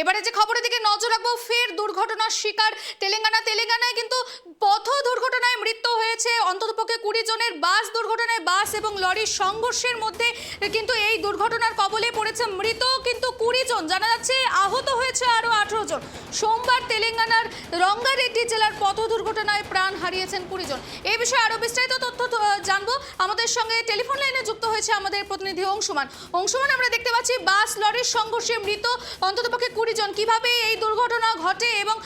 এবারে যে খবরের দিকে নজর রাখব, ফের দুর্ঘটনার শিকার। তেলেঙ্গানা, তেলেঙ্গানায় কিন্তু পথ দুর্ঘটনায় মৃত্যু হয়েছে। অন্ততপক্ষে কুড়ি জনের বাস দুর্ঘটনায় বাস এবং লরির সংঘর্ষের মধ্যে কিন্তু এই দুর্ঘটনার কবলে পড়েছে মৃত কিন্তু কুড়ি জন। জানা যাচ্ছে আহত হয়েছে আরও আঠেরো জন। সোমবার তেলেঙ্গানার রঙ্গারেড্ডি জেলার পথ দুর্ঘটনায় প্রাণ হারিয়েছেন কুড়ি জন। এই বিষয়ে আরও বিস্তারিত তথ্য জানব। আমাদের সঙ্গে টেলিফোন লাইনে যুক্ত হয়েছে আমাদের প্রতিনিধি অংশুমান। অংশুমান, আমরা দেখতে পাচ্ছি বাস, লরির সংঘর্ষে মৃত অন্ততপক্ষে কুড়ি জন। কীভাবে এই দুর্ঘটনা ঘটে এবং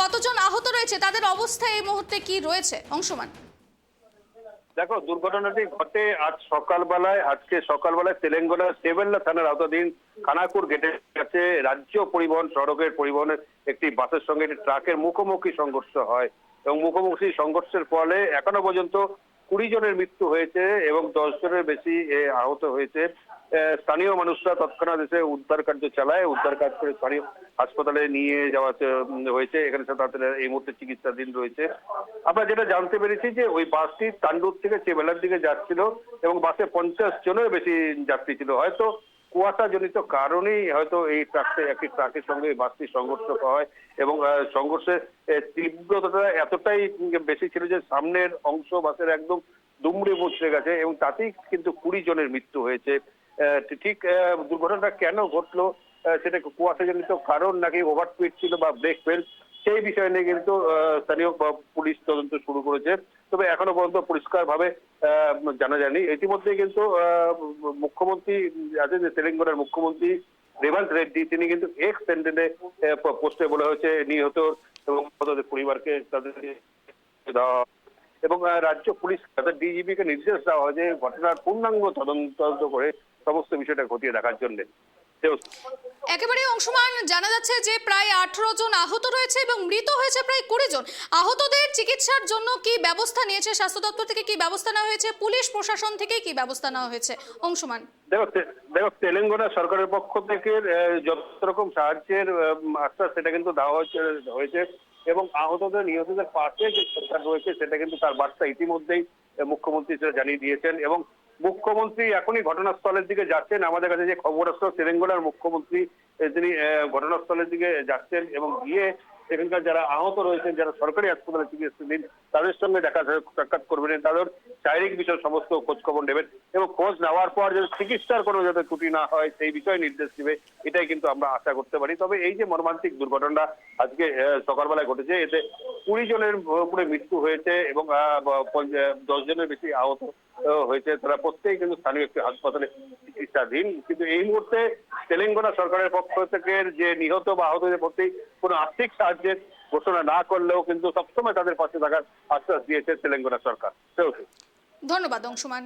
কতজন আহত রয়েছে? তাদের অবস্থা এই মুহূর্তে কি রয়েছে? অংশুমান। দেখো, দুর্ঘটনাটি ঘটে আজ সকালবেলায়, আজকে সকালবেলায় তেলেঙ্গানার সেভেল্লা থানার আওতাধীন খানাকুর গেটের কাছে রাজ্য পরিবহন সড়কের পরিবহনের একটি বাসের সঙ্গে একটি ট্রাকের মুখোমুখি সংঘর্ষ হয়। এবং মুখোমুখি সংঘর্ষের ফলে এখনও পর্যন্ত কুড়ি জনের মৃত্যু হয়েছে এবং দশ জনের বেশি আহত হয়েছে। স্থানীয় মানুষরা তৎক্ষণাৎ এসে উদ্ধার কার্য চালায়, উদ্ধার কাজ করে স্থানীয় হাসপাতালে নিয়ে যাওয়া হয়েছে। এখানে তাদের এই মুহূর্তে চিকিৎসাধীন রয়েছে। আমরা যেটা জানতে পেরেছি যে ওই বাসটি তান্ডুর থেকে, চেবেলার দিকে যাচ্ছিল এবং বাসে পঞ্চাশ জনের বেশি যাত্রী ছিল। হয়তো কুয়াশাজনিত কারণেই হয়তো এই ট্রাকটি একটি ট্রাকের সঙ্গে এই বাসটি সংঘর্ষ হয় এবং সংঘর্ষের তীব্রতাটা এতটাই বেশি ছিল যে সামনের অংশ বাসের একদম দুমড়ে মুচড়ে গেছে এবং তাতেই কিন্তু কুড়ি জনের মৃত্যু হয়েছে। ঠিক দুর্ঘটনাটা কেন ঘটলো? সেটা কুয়াশাজনিত কারণ নাকি ওভারস্পিড ছিল বা ব্রেক ফেল সেই বিষয় নিয়ে কিন্তু স্থানীয় পুলিশ তদন্ত শুরু করেছে। তবে এখনও পর্যন্ত পরিষ্কার ভাবে জানা যায়নি। ইতিমধ্যে কিন্তু মুখ্যমন্ত্রী আছেন যে তেলেঙ্গানার মুখ্যমন্ত্রী রেভান্ত রেড্ডি, তিনি কিন্তু এক্স সেন্টেন্টে পোস্টে বলা হয়েছে, নিহত এবং তাদের পরিবারকে দেওয়া এবং রাজ্য পুলিশ, তাদের ডিজিপি কে নির্দেশ দেওয়া হয় যে ঘটনার পূর্ণাঙ্গ তদন্ত করে সমস্ত বিষয়টা খতিয়ে দেখার জন্য। একেবারে অংশমান জানা যাচ্ছে যে প্রায় আঠেরো জন আহত রয়েছে এবং মৃত হয়েছে প্রায় কুড়ি জন। আহতদের চিকিৎসার জন্য কি ব্যবস্থা নিয়েছে? স্বাস্থ্য দপ্তর থেকে কি ব্যবস্থা নেওয়া হয়েছে? পুলিশ প্রশাসন থেকে কি ব্যবস্থা নেওয়া হয়েছে? অংশমান। দেখো দেখো তেলেঙ্গানা সরকারের পক্ষ থেকে যত রকম সাহায্যের আশ্বাস সেটা কিন্তু দেওয়া হয়েছে হয়েছে এবং আহতদের নিহতদের পাশে যে সরকার রয়েছে সেটা কিন্তু তার বার্তা ইতিমধ্যেই মুখ্যমন্ত্রী সেটা জানিয়ে দিয়েছেন এবং মুখ্যমন্ত্রী এখনই ঘটনাস্থলের দিকে যাচ্ছেন। আমাদের কাছে যে খবর আসলো তেলেঙ্গানার মুখ্যমন্ত্রী তিনি ঘটনাস্থলের দিকে যাচ্ছেন এবং গিয়ে সেখানকার যারা আহত রয়েছেন, যারা সরকারি হাসপাতালে চিকিৎসাধীন, তাদের সঙ্গে দেখা সাক্ষাৎ করবেন তাদের শারীরিক বিষয় সমস্ত খোঁজ খবর নেবেন এবং খোঁজ নেওয়ার পর যাতে চিকিৎসার কোনো যাতে ত্রুটি না হয়, সেই বিষয়ে নির্দেশ দিবে, এটাই কিন্তু আমরা আশা করতে পারি। তবে এই যে মর্মান্তিক দুর্ঘটনাটা আজকে সকালবেলায় ঘটেছে, এতে কুড়ি জনের উপরে মৃত্যু হয়েছে এবং দশ জনের বেশি আহত হয়েছে। তারা প্রত্যেকেই কিন্তু স্থানীয় একটি হাসপাতালে চিকিৎসাধীন। কিন্তু এই মুহূর্তে তেলেঙ্গানা সরকারের পক্ষ থেকে যে নিহত বা আহতদের প্রতি কোনো আর্থিক সাহায্যের ঘোষণা না করলেও কিন্তু সবসময় তাদের পাশে থাকার আশ্বাস দিয়েছে তেলেঙ্গানা সরকার। ধন্যবাদ, অংশুমান।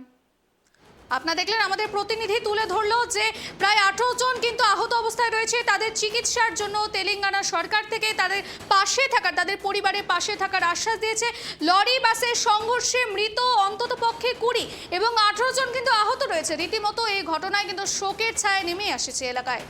আপনারা দেখলেন আমাদের প্রতিনিধি তুলে ধরলো যে প্রায় আঠেরো জন কিন্তু আহত অবস্থায় রয়েছে। তাদের চিকিৎসার জন্য তেলেঙ্গানা সরকার থেকে তাদের পাশে থাকার, তাদের পরিবারের পাশে থাকার আশ্বাস দিয়েছে। লরি, বাসের সংঘর্ষে মৃত অন্তত পক্ষে কুড়ি এবং আঠেরো জন কিন্তু আহত রয়েছে। রীতিমতো এই ঘটনায় কিন্তু শোকের ছায় নেমে আসেছে এলাকায়।